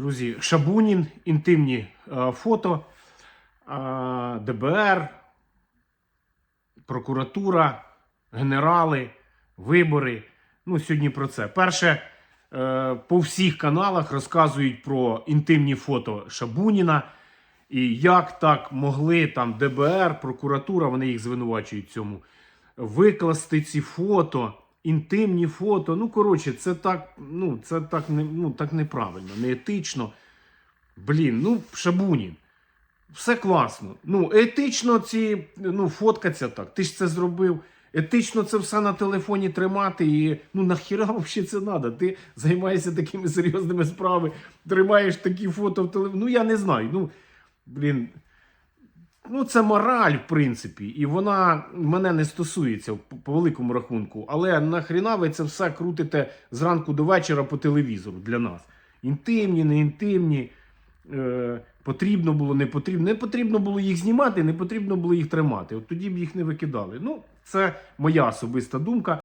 Друзі, Шабунін, інтимні е, фото, е, ДБР, прокуратура, генерали, вибори. Ну, сьогодні про це. Перше, е, по всіх каналах розказують про інтимні фото Шабуніна. І як так могли там ДБР, прокуратура, вони їх звинувачують цьому, викласти ці фото, інтимні фото. Ну, коротше, це так, ну, це так, не, ну, так неправильно, неетично. Блін, ну, Шабунін. Все класно. Ну, етично ці, ну, фоткаться так. Ти ж це зробив. Етично це все на телефоні тримати і ну нахіра взагалі це треба? Ти займаєшся такими серйозними справами, тримаєш такі фото в телефоні. Ну я не знаю. Ну, блін, ну це мораль, в принципі, і вона мене не стосується по, великому рахунку. Але нахріна ви це все крутите зранку до вечора по телевізору для нас. Інтимні, не інтимні. Е, потрібно було, не потрібно. Не потрібно було їх знімати, не потрібно було їх тримати. От тоді б їх не викидали. Ну, це моя особиста думка.